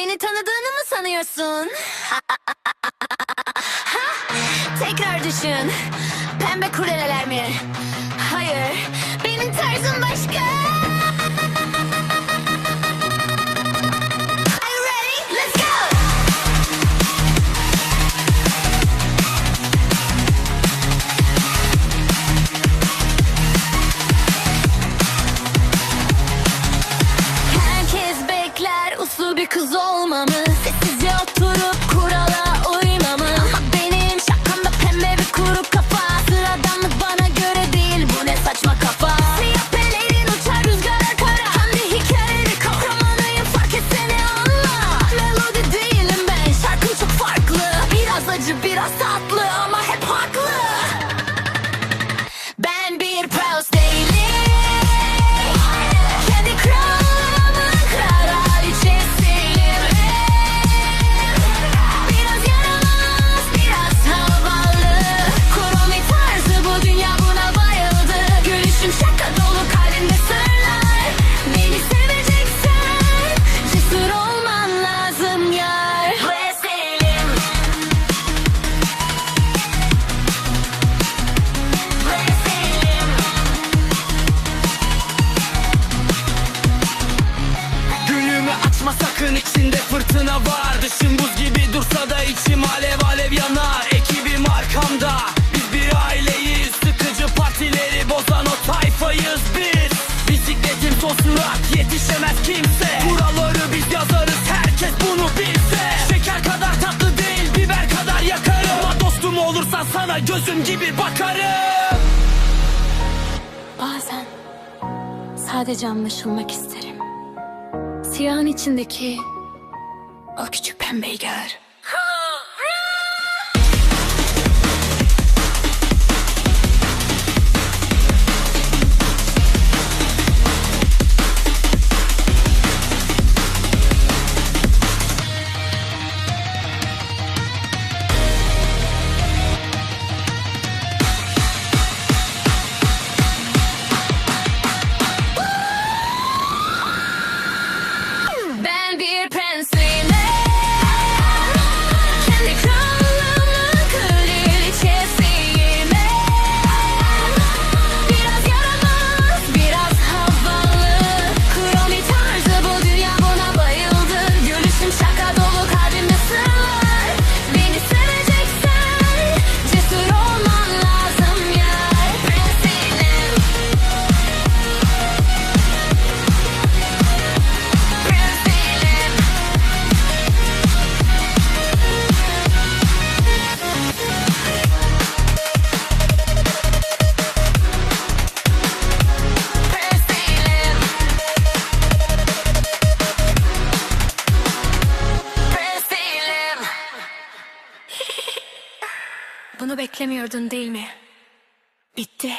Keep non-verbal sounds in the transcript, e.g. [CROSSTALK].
Beni tanıdığını mı sanıyorsun? [LAUGHS] Tekrar düşün. Pembe kureleler mi? Hayır. Benim tarzım başka. Fırtına var Dışım buz gibi dursa da içim alev alev yanar. Ekibim arkamda. Biz bir aileyiz. Sıkıcı partileri bozan o tayfayız biz. Bisikletim son sürat yetişemez kimse. Kuralları biz yazarız. Herkes bunu bilse. Şeker kadar tatlı değil biber kadar yakarım. Ama dostum olursan sana gözüm gibi bakarım. Bazen sadece anlaşılmak isterim. Siyahın içindeki o küçük pembeyi gör. Bunu beklemiyordun değil mi? Bitti.